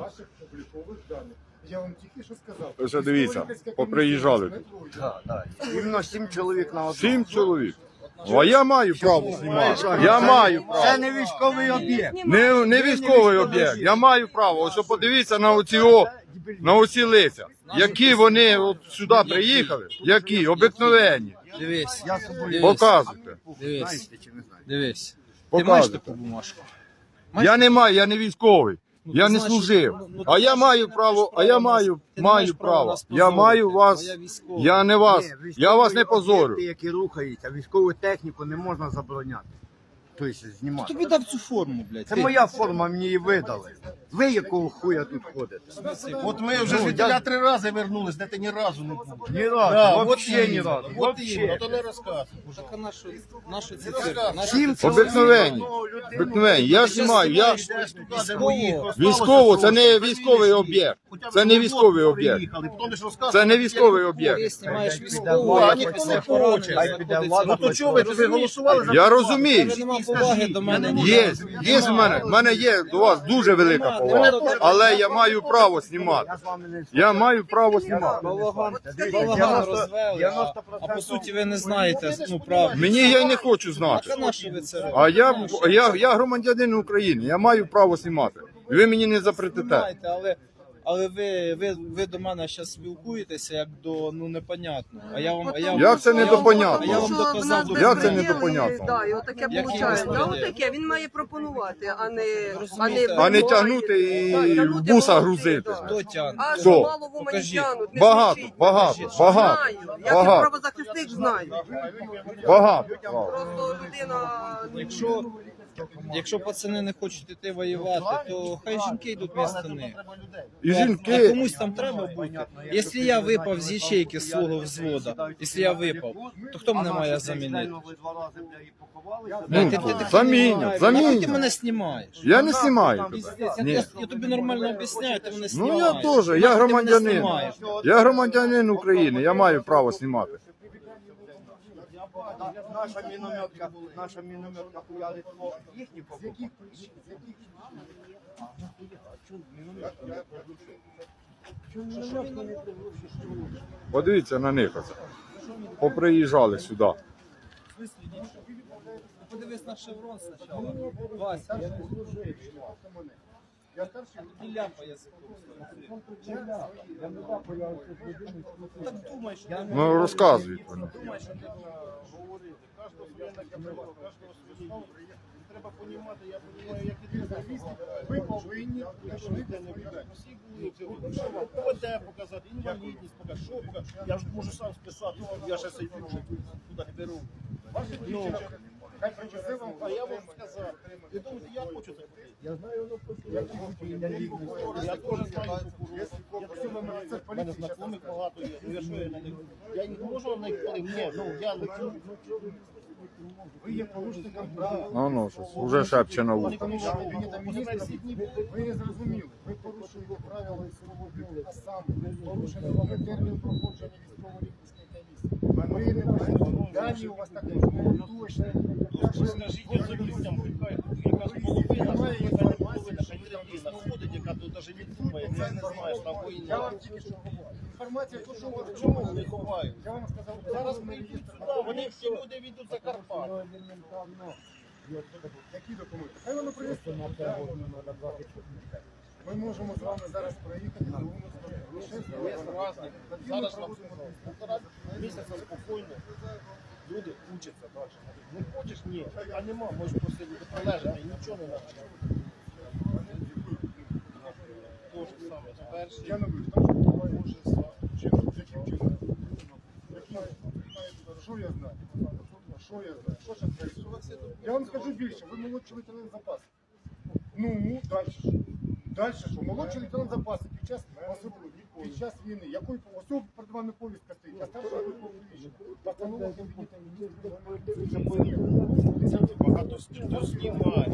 ваших облікових даних. Я вам тільки що сказав. Ось дивіться, поприїжджали. Так, так. Іменно сім чоловік на одного. Сім чоловік. Ну, а я маю право знімати. Я маю Це не військовий об'єкт. Не, не військовий об'єкт. Я маю право. Ось подивіться на оці о, на оці лиця. Які вони от сюди приїхали, які обикновенні. Дивись, Я собою Показуйте. дивись, знаєте чи не знаєте? дивись. Ти маєш Показуйте. таку бумажку? Я не маю, я не військовий. Ну, Я ти не значить, служив. ну, ну, А ти я маю ти право, маєш а я маю, ти не маєш маю права право. нас Я маю вас, військовий. я не вас, Ні, я вас не військові позорю. об'єкти, які рухаються, військову техніку не можна забороняти. Тобто знімати. Тобі дав цю форму, блядь. Це моя форма, мені її видали. Ви якого хуя тут ходите? От ми вже Ну, звідтіля я- три рази вернулись, де ти ні разу не був. Ні разу, Да, от вообще ні іменно, разу. От Вообще. іменно, то не розказуй. Так а нащо, нащо ці цирки? Нащо Сім ці- Обикновенні. одного Я знімаю, я Військово. Військово, це не військовий об'єкт. Це не військовий об'єкт. ж Це не військовий об'єкт. Ти знімаєш Хай військового, а ніхто не хай піде, влада Ну то чого ви тобі Розумієш? голосували за Я розумію. Поваги до мене. Є, є в мене, в мене є до вас дуже велика повага. Але я маю право знімати. Я маю право знімати. Балаган, балаган розвели, а, а по суті ви не знаєте ну, правду. Мені я й не хочу знати. а на що ви це робите? А я, я, я громадянин України, я маю право знімати. І ви мені не запретите. Знаєте, але, але ви, ви, ви до мене зараз спілкуєтеся як до ну непонятно. А я вам, а я вам, Як це а я вам- недопонятно? А я вам доказав до Як це мене. недопонятно? Да, і отаке Який виходить. Да, отаке. Він має пропонувати, а не, а не, Розумієте? А не тягнути і Да, в тягнути буса волоси, грузити. да. Хто тягне? А Хто? що мало в Умані Покажіть. тягнуть, не Багато, багато, багато, Знаю. Я багато. правозахисник знаю. Багато. Просто людина... Якщо, якщо пацани не хочуть іти воювати, то хай жінки йдуть вместо них. І А жінки. комусь там треба бути. Якщо я випав з ячейки з свого взвода, якщо я випав, то хто мене має замінити? Ну, Ти- ти- ти- замінять, Ти замінять. мене знімаєш. Я не знімаю тебе. Я, Ні. я, я тобі нормально об'ясняю, ти мене Ну знімаєш. я теж, я Нахуй ти мене громадянин. знімаєш? Я громадянин України, я маю право знімати. Наша мінометка, наша мінометка хуярить по їхні покупки. Подивіться на них. оце. Поприїжджали сюди. Подивись на шеврон спочатку. Вася, я Я старший. не ляпа язиком. Так думай, що Ну розказують вони. Треба понімати, я розумію, як іти завісти. Ви повинні ПД показати, інвалідність показати, що показати. Я ж можу сам списати, я ще сидю туди беру. А я можу сказати. Ви думаєте, я хочу купити? Я знаю, воно Я теж знаю всю мене знайомих багато є. Ну я що я не можу на них ні, ну я не Ви є порушником права. Ну, ну, щось, уже шепче на вухо. що Ви не зрозуміли. Ви порушуєте правила силового ділу, а саме порушили вами термін проходження військово-лікарської комісії. Ви не бачите. Дані у вас також не точні. Так що Скажіть половина, яка не половина, хай людина знаходить, яка тут навіть не думає, не, не знаєш, там Я вам тільки що говорю. Інформація, то, що Чому вони ховають? Я вам сказав, Зараз прийдуть сюди, вони всі люди війдуть за Карпат. Які документи? Хай воно принесе. Ми можемо з вами зараз проїхати на вулицю. Зараз нам полтора місяця спокійно. Люди учаться далі. Не хочеш? Ні. А нема, можеш посидіти прилежати і нічого не треба. То ж саме, перший. Я не вижу, там що я знаю? Що я знаю? Я вам скажу більше, ви молодший лейтенант запасу. Ну, далі що? Далі що? Молодший лейтенант запасу під час під час війни. Якої особи перед вами повістка стоїть? Я старший військовий. Постанова Кабінету. Багато хто знімає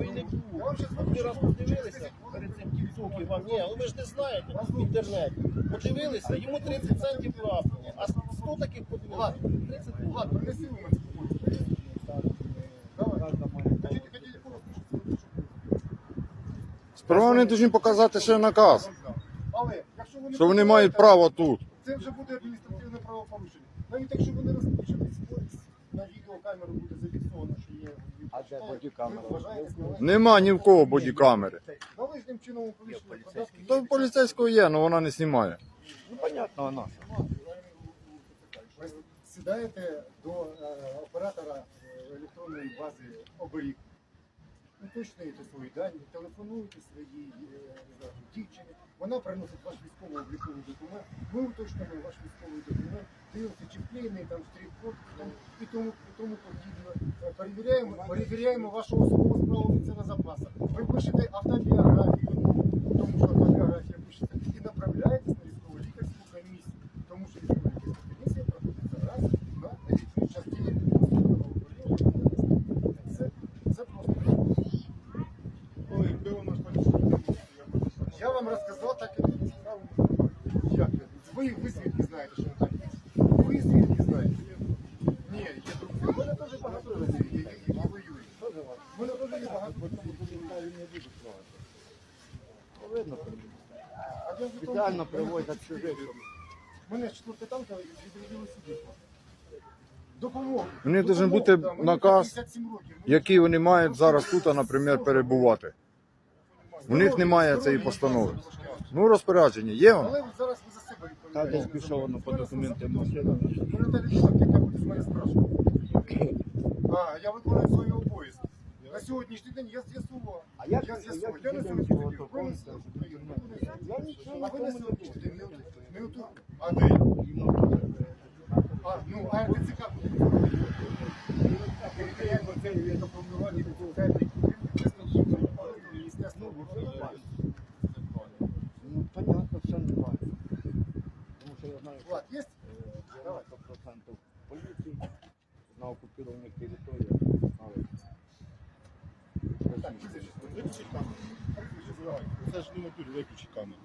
ви не було. Ви раз подивилися перед цим тіктоки. Ні, ну ви ж не знаєте в інтернеті. Подивилися, йому 30 центів лапнуло. А 100 таких подивилися. 30 лап. Принеси у мене. Сперва вони повинні показати ще наказ, Але якщо що вони мають право тут. Це вже буде адміністративне правопорушення. Навіть якщо вони розповідають. Нема ні в кого бодікамери. Належним чином у повіщення податки. То в поліцейського є, але вона не знімає. Ну, понятно, вона. Ви сідаєте до е, оператора е, електронної бази оберіг, уточнюєте свої дані, телефонуєте своїй е, дівчині, вона приносить ваш військовий обліковий документ, ми уточнюємо ваш військовий документ, дивимося, чи вклеєний там штрих-код і тому, тому подібне. Е, Перевіряємо, перевіряємо вашу особову справу офіцера запасу. Ви пишете автобіографію, тому що автобіографія пишеться, і направляєтесь на військово лікарську комісію, тому що військово лікарська комісія проходиться раз на рік під час дії військового управління. Це, це просто. Я вам розказав так, як мені цікаво. Як? ви? Ви, звідки знаєте, що так? Ви звідки знаєте? Ні, є друзі. У мене теж багато друзів, які які воюють. У мене теж є багато. Видно, А я спеціально привозять чужих. У мене четвертий танк відрядили сюди. Допомогу. Вони Допомогу, должен бути да, мені наказ, 57 років. Мені Який вони мають зараз тут, наприклад, перебувати. У них немає цієї постанови. Ну, розпорядження є воно? Але зараз ви за себе Та десь пішов воно по. А, я виконую свої обов'язки. На сьогоднішній день я з'ясував. А Я з'ясував. Я на сьогоднішній день то ви на помните, сьогоднішній що день, ви на Я нічого А ви на не сьогоднішній день не буду. отут. А де? А, ну, а РТЦК буде. Це і допомагати в центрі. Міністерство оборони. Ну, понятно, все нормально. Тому що я знаю, що Влад, є? е, 90% поліції на окупованих територіях. Але камеру. Це ж не натурі, виключить камеру.